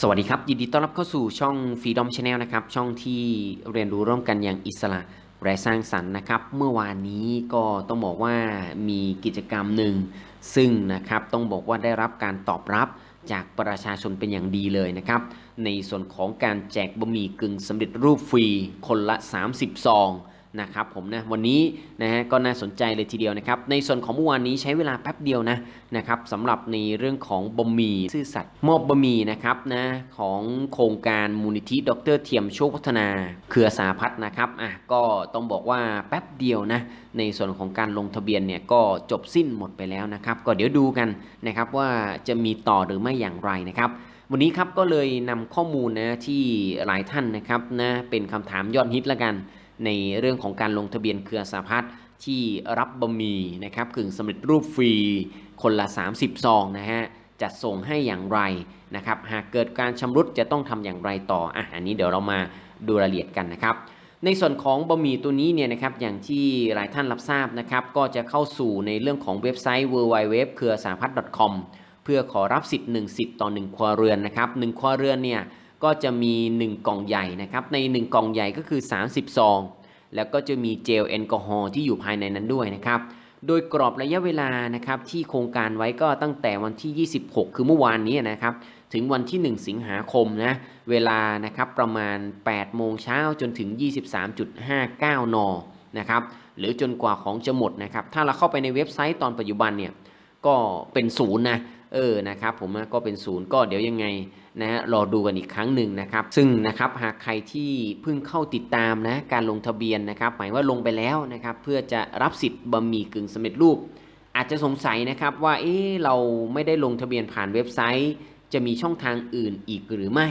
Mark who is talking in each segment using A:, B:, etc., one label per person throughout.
A: สวัสดีครับ ยินดีต้อนรับเข้าสู่ช่อง Freedom Channel นะครับ ช่องที่เรียนรู้ร่วมกันอย่างอิสระและสร้างสรรค์นะครับ เมื่อวานนี้ก็ต้องบอกว่ามีกิจกรรมหนึ่ง ซึ่งนะครับต้องบอกว่าได้รับการตอบรับจากประชาชนเป็นอย่างดีเลยนะครับ ในส่วนของการแจกบะหมี่กึ่งสำเร็จรูปฟรีคนละ 30 ซอง นะครับผมนะวันนี้นะฮะก็น่าสนใจเลยทีเดียวนะครับในส่วนของเมื่อวานนี้ใช้เวลาแป๊บเดียวนะนะครับสำหรับในเรื่องของบะหมี่ซื่อสัตย์มอบบะหมี่นะครับนะของโครงการมูลนิธิดรเทียมโชคพัฒนาเครือสาพัฒน์นะครับอะก็ต้องบอกว่าแป๊บเดียวนะในส่วนของการลงทะเบียนเนี่ยก็จบสิ้นหมดไปแล้วนะครับก็เดี๋ยวดูกันนะครับว่าจะมีต่อหรือไม่อย่างไรนะครับวันนี้ครับก็เลยนำข้อมูลนะที่หลายท่านนะครับนะเป็นคำถามยอดฮิตละกัน ในเรื่องของการลงทะเบียนเครือสาพัฒน์ที่รับบะหมี่นะครับกึ่งสำเร็จรูปฟรีคนละ 30 ซองนะฮะจัดส่งให้อย่างไรนะครับหากเกิดการชำรุดจะต้องทำอย่างไรต่ออะอันนี้เดี๋ยวเรามาดูรายละเอียดกันนะครับ ในส่วนของบะหมี่ตัวนี้เนี่ยนะครับอย่างที่หลายท่านรับทราบนะครับ ก็จะเข้าสู่ในเรื่องของเว็บไซต์ www เครือสาพัฒน์ .com เพื่อขอรับสิทธิ์ 1 สิทธิ์ต่อ 1 ครัวเรือนนะครับ1ครัวเรือนเนี่ย ก็จะมี 1 กล่องใหญ่นะครับ ใน 1 กล่องใหญ่ก็คือ 30 ซอง แล้วก็จะมีเจลแอลกอฮอล์ที่อยู่ภายในนั้นด้วยนะครับ โดยกรอบระยะเวลานะครับที่โครงการไว้ก็ตั้งแต่วันที่ 26 คือเมื่อวานนี้นะครับ ถึงวันที่ 1 สิงหาคมนะ เวลานะครับประมาณ 8 โมงเช้าจนถึง 23.59 น นะครับ หรือจนกว่าของจะหมดนะครับ ถ้าเราเข้าไปในเว็บไซต์ตอนปัจจุบันเนี่ยก็เป็นศูนย์นะเออนะครับผมก็เป็นศูนย์ก็เดี๋ยวยังไงนะฮะรอดูกันอีกครั้งหนึ่งนะครับ ซึ่งนะครับหากใครที่เพิ่งเข้าติดตามนะการลงทะเบียนนะครับ หมายว่าลงไปแล้วนะครับเพื่อจะรับสิทธิ์บะหมี่กึ่งสำเร็จรูป อาจจะสงสัยนะครับว่าเอ๊เราไม่ได้ลงทะเบียนผ่านเว็บไซต์ จะมีช่องทางอื่นอีกหรือไม่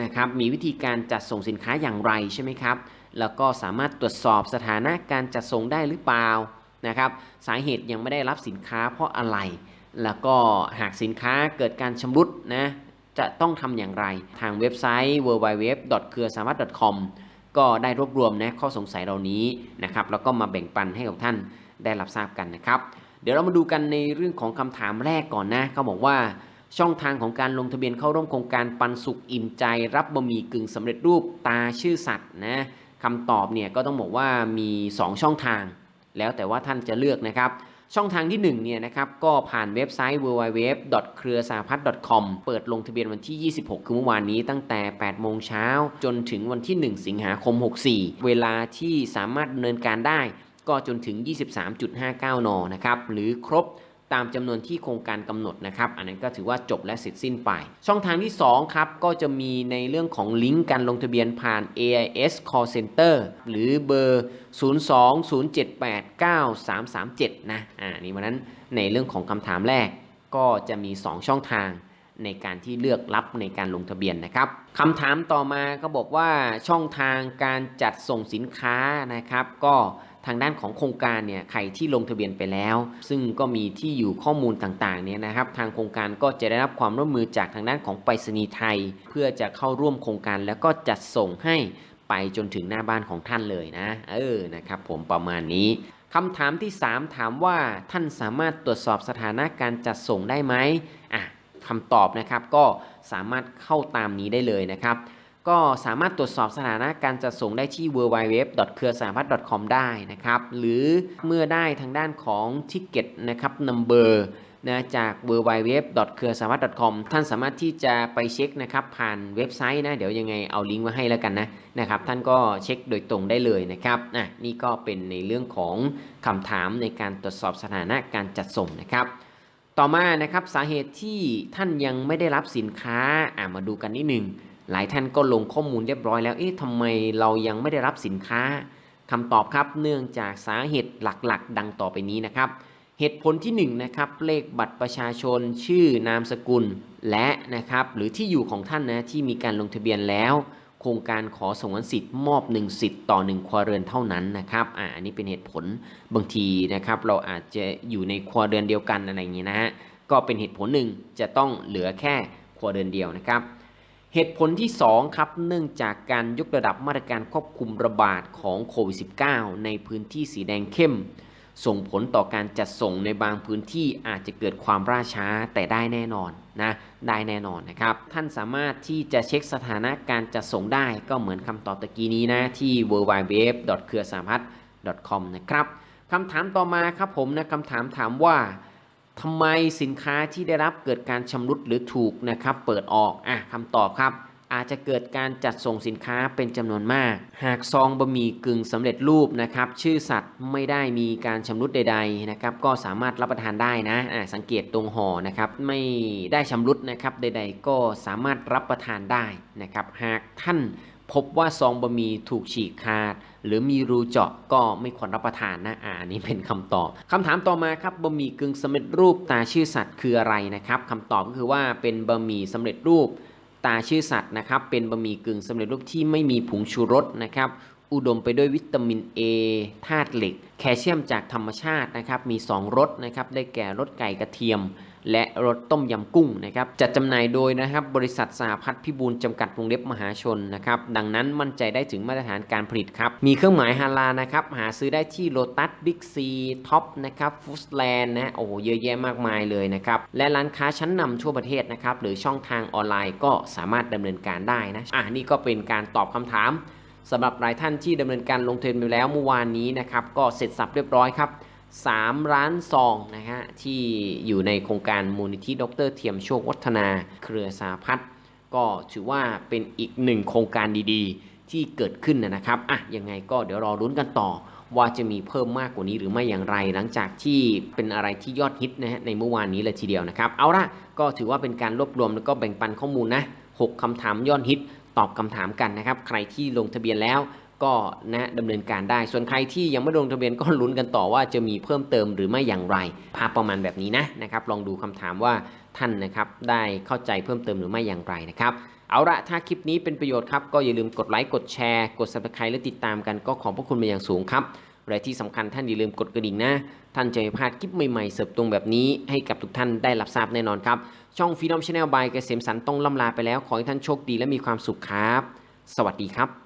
A: นะครับมีวิธีการจัดส่งสินค้าอย่างไรใช่ไหมครับแล้วก็สามารถตรวจสอบสถานะการจัดส่งได้หรือเปล่านะครับสาเหตุยังไม่ได้รับสินค้าเพราะอะไร แล้วก็หากสินค้าเกิดการชำรุดนะจะต้องทำอย่างไร ทางเว็บไซต์ www. เครือสามารถ .com ก็ได้รวบรวมนะข้อสงสัยเหล่านี้นะครับแล้วก็มาแบ่งปันให้กับท่านได้รับทราบกันนะครับ เดี๋ยวเรามาดูกันในเรื่องของคำถามแรกก่อนนะเขาบอกว่าช่องทางของการลงทะเบียนเข้าร่วมโครงการปันสุขอิ่มใจ รับบะหมี่กึ่งสำเร็จรูปตาชื่อสัตว์นะคำตอบเนี่ยก็ต้องบอกว่ามี 2 ช่องทาง แล้วแต่ว่าท่านจะเลือกนะครับ ช่องทางที่1เนี่ยนะครับก็ผ่านเว็บไซต์ www. เครือสาพัฒน์ .com เปิดลงทะเบียนวันที่ 26 คือเมื่อวานนี้ตั้งแต่ 8 โมงเช้า จนถึงวันที่ 1 สิงหาคม 64 เวลาที่สามารถดำเนินการได้ก็จนถึง 23.59 น นะครับ หรือครบ ตามจำนวนที่โครงการกำหนดนะครับ อันนั้นก็ถือว่าจบและเสร็จสิ้นไป ช่องทางที่ 2 ครับ ก็จะมีในเรื่องของลิงก์การลงทะเบียนผ่าน AIS Call Center หรือเบอร์ 020789337 นะ อ่า นี่วันนั้นในเรื่องของคำถามแรก ก็จะมี 2 ช่องทางในการที่เลือกรับในการลงทะเบียนนะครับคำถามต่อมาก็บอกว่าช่องทางการจัดส่งสินค้านะครับ ก็ ทางด้านของโครงการเนี่ยใครที่ลงทะเบียนไปแล้ว ซึ่งก็มีที่อยู่ข้อมูลต่างๆเนี่ยนะครับ ทางโครงการก็จะได้รับความร่วมมือจากทางด้านของไปรษณีย์ไทย เพื่อจะเข้าร่วมโครงการแล้วก็จัดส่งให้ไปจนถึงหน้าบ้านของท่านเลยนะ เออนะครับผมประมาณนี้คำถามที่ 3 ถามว่าท่านสามารถตรวจสอบสถานะการจัดส่งได้ไหมอะคำตอบนะครับก็สามารถเข้าตามนี้ได้เลยนะครับ ก็สามารถตรวจสอบสถานะการจัดส่งได้ที่ www. เครือสาพัฒน์ .com ได้นะครับ หรือเมื่อได้ทางด้านของ Ticket นะครับ Number นะจาก www. เครือสาพัฒน์ .com ท่านสามารถที่จะไปเช็คนะครับผ่านเว็บไซต์นะ เดี๋ยวยังไงเอาลิงก์ไว้ให้แล้วกันนะนะครับ ท่านก็เช็คโดยตรงได้เลยนะครับอะนี่ก็เป็นในเรื่องของคำถามในการตรวจสอบสถานะการจัดส่งนะครับต่อมานะครับสาเหตุที่ท่านยังไม่ได้รับสินค้าอ่ามาดูกันนิดหนึ่ง หลายท่านก็ลงข้อมูลเรียบร้อยแล้ว เอ๊ะทำไมเรายังไม่ได้รับสินค้าคำตอบครับ เนื่องจากสาเหตุหลักๆ ดังต่อไปนี้นะครับ เหตุผลที่1นะครับ เลขบัตรประชาชน ชื่อนามสกุล และนะครับ หรือที่อยู่ของท่านนะที่มีการลงทะเบียนแล้ว โครงการขอสงวนสิทธิ์มอบ 1 สิทธิ์ต่อ 1 ครัวเรือนเท่านั้นนะครับอ่าอันนี้เป็นเหตุผลบางทีนะครับ เราอาจจะอยู่ในครัวเรือนเดียวกันอะไรอย่างนี้นะฮะก็เป็นเหตุผลหนึ่งจะต้องเหลือแค่ครัวเรือนเดียวนะครับ เหตุผลที่ 2 ครับ เนื่องจากการยกระดับมาตรการควบคุมระบาดของโควิด -19 ในพื้นที่สีแดงเข้ม ส่งผลต่อการจัดส่งในบางพื้นที่อาจจะเกิดความล่าช้าแต่ได้แน่นอนนะ ได้แน่นอนนะครับ ท่านสามารถที่จะเช็คสถานะการจัดส่งได้ก็เหมือนคำตอบตะกี้นี้นะ ที่ w w w เครือสาพัฒ .com นะครับคำถามต่อมาครับผมนะคำถามถามว่า ทำไมสินค้าที่ได้รับเกิดการชำรุดหรือถูกนะครับเปิดออกอะคำตอบครับ อาจจะเกิดการจัดส่งสินค้าเป็นจำนวนมาก หากซองบะหมี่กึ่งสำเร็จรูปนะครับชื่อสัตว์ไม่ได้มีการชำรุดใดๆนะครับก็สามารถรับประทานได้นะอ่าสังเกตตรงห่อนะครับไม่ได้ชำรุดนะครับใด ๆ ก็สามารถรับประทานได้นะครับหากท่าน พบว่าซองบะหมี่ถูกฉีกขาด หรือมีรูเจาะก็ไม่ควรรับประทานนะอ่านี้เป็นคำตอบคำถามต่อมาครับบะหมี่กึ่งสำเร็จรูปตาชื่อสัตว์คืออะไรนะครับคำตอบก็คือว่าเป็นบะหมี่สำเร็จรูปตาชื่อสัตว์นะครับ เป็นบะหมี่กึ่งสำเร็จรูปที่ไม่มีผงชูรสนะครับ อุดมไปด้วยวิตามิน A ธาตุเหล็ก แคลเซียมจากธรรมชาตินะครับ มี 2รสนะครับ ได้แก่รสไก่กระเทียม และรสต้มยำกุ้งนะครับจัดจำหน่ายโดยนะครับบริษัทสหพัฒน์พิบูลจำกัดวงเล็บมหาชนนะครับดังนั้นมั่นใจได้ถึงมาตรฐานการผลิตครับ มีเครื่องหมายฮาลานะครับหาซื้อได้ที่โลตัสบิ๊กซีท็อปนะครับฟูสแลนด์นะโอ้โหเยอะแยะมากมายเลยนะครับและร้านค้าชั้นนำทั่วประเทศนะครับหรือช่องทางออนไลน์ก็สามารถดำเนินการได้นะอะนี่ก็เป็นการตอบคำถามสำหรับหลายท่านที่ดำเนินการลงทะเบียนไปแล้วเมื่อวานนี้นะครับก็เสร็จสับเรียบร้อยครับ 3ร้านซองนะฮะที่อยู่ในโครงการมูลนิธิดรเทียมโชควัฒนาเครือสาพัฒน์ก็ถือว่าเป็นอีกหนึ่งโครงการดีๆ ที่เกิดขึ้นนะครับอะยังไงก็เดี๋ยวรอรุ้นกันต่อ ว่าจะมีเพิ่มมากกว่านี้หรือไม่อย่างไร หลังจากที่เป็นอะไรที่ยอดฮิตนะฮะในเมื่อวานนี้เลยทีเดียวนะครับ เอาละก็ถือว่าเป็นการรวบรวมแล้วก็แบ่งปันข้อมูลนะหกคำถามยอดฮิตตอบคำถามกันนะครับ ใครที่ลงทะเบียนแล้ว ก็นะดำเนินการได้ ส่วนใครที่ยังไม่ลงทะเบียนก็ลุ้นกันต่อว่าจะมีเพิ่มเติมหรือไม่อย่างไร ภาพประมาณแบบนี้นะนะครับ ลองดูคำถามว่าท่านนะครับได้เข้าใจเพิ่มเติมหรือไม่อย่างไรนะครับ เอาละถ้าคลิปนี้เป็นประโยชน์ครับ ก็อย่าลืมกดไลค์กดแชร์กด subscribe และติดตามกันก็ขอบพระคุณเป็นอย่างสูงครับและที่สำคัญท่านอย่าลืมกดกระดิ่งนะ ท่านจะไม่พลาดคลิปใหม่ๆ เสิร์ฟตรงแบบนี้ให้กับทุกท่านได้รับทราบแน่นอนครับ ช่อง Freedom Channel by เกษมสันต์ต้องล่ำลาไปแล้ว ขอให้ท่านโชคดีและมีความสุขครับ สวัสดีครับ